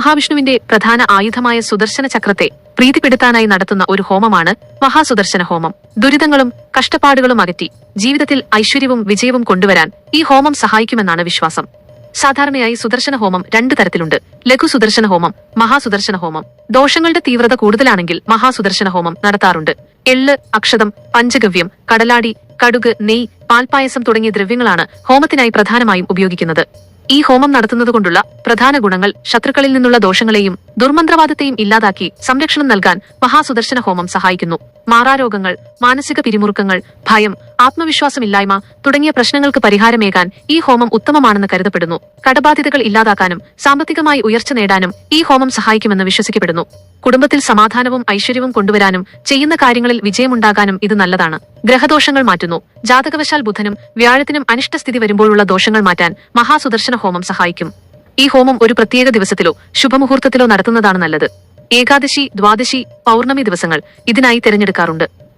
മഹാവിഷ്ണുവിന്റെ പ്രധാന ആയുധമായ സുദർശന ചക്രത്തെ പ്രീതിപ്പെടുത്താനായി നടത്തുന്ന ഒരു ഹോമമാണ് മഹാസുദർശന ഹോമം. ദുരിതങ്ങളും കഷ്ടപ്പാടുകളും അകറ്റി ജീവിതത്തിൽ ഐശ്വര്യവും വിജയവും കൊണ്ടുവരാൻ ഈ ഹോമം സഹായിക്കുമെന്നാണ് വിശ്വാസം. സാധാരണയായി സുദർശന ഹോമം രണ്ടു തരത്തിലുണ്ട്. ലഘു സുദർശന ഹോമം മഹാസുദർശന ഹോമം. ദോഷങ്ങളുടെ തീവ്രത കൂടുതലാണെങ്കിൽ മഹാസുദർശന ഹോമം നടത്താറുണ്ട്. എള്ള് അക്ഷതം പഞ്ചഗവ്യം കടലാടി കടുക് നെയ് പാൽപായസം തുടങ്ങിയ ദ്രവ്യങ്ങളാണ് ഹോമത്തിനായി പ്രധാനമായും ഉപയോഗിക്കുന്നത്. ഈ ഹോമം നടത്തുന്നതുകൊണ്ടുള്ള പ്രധാന ഗുണങ്ങൾ ശത്രുക്കളിൽ നിന്നുള്ള ദോഷങ്ങളെയും ദുർമന്ത്രവാദത്തെയും ഇല്ലാതാക്കി സംരക്ഷണം നൽകാൻ മഹാസുദർശന ഹോമം സഹായിക്കുന്നു. മാറാരോഗങ്ങൾ മാനസിക പിരിമുറുക്കങ്ങൾ ഭയം ആത്മവിശ്വാസമില്ലായ്മ തുടങ്ങിയ പ്രശ്നങ്ങൾക്ക് പരിഹാരമേകാൻ ഈ ഹോമം ഉത്തമമാണെന്ന് കരുതപ്പെടുന്നു. കടബാധ്യതകൾ ഇല്ലാതാക്കാനും സാമ്പത്തികമായി ഉയർച്ച നേടാനും ഈ ഹോമം സഹായിക്കുമെന്ന് വിശ്വസിക്കപ്പെടുന്നു. കുടുംബത്തിൽ സമാധാനവും ഐശ്വര്യവും കൊണ്ടുവരാനും ചെയ്യുന്ന കാര്യങ്ങളിൽ വിജയമുണ്ടാകാനും ഇത് നല്ലതാണ്. ഗ്രഹദോഷങ്ങൾ മാറ്റുന്നു. ജാതകവശാൽ ബുധനും വ്യാഴത്തിനും അനിഷ്ടസ്ഥിതി വരുമ്പോഴുള്ള ദോഷങ്ങൾ മാറ്റാൻ മഹാസുദർശന ഹോമം സഹായിക്കും. ഈ ഹോമം ഒരു പ്രത്യേക ദിവസത്തിലോ ശുഭമുഹൂർത്തത്തിലോ നടത്തുന്നതാണ് നല്ലത്. ഏകാദശി ദ്വാദശി പൗർണമി ദിവസങ്ങൾ ഇതിനായി തിരഞ്ഞെടുക്കാറുണ്ട്.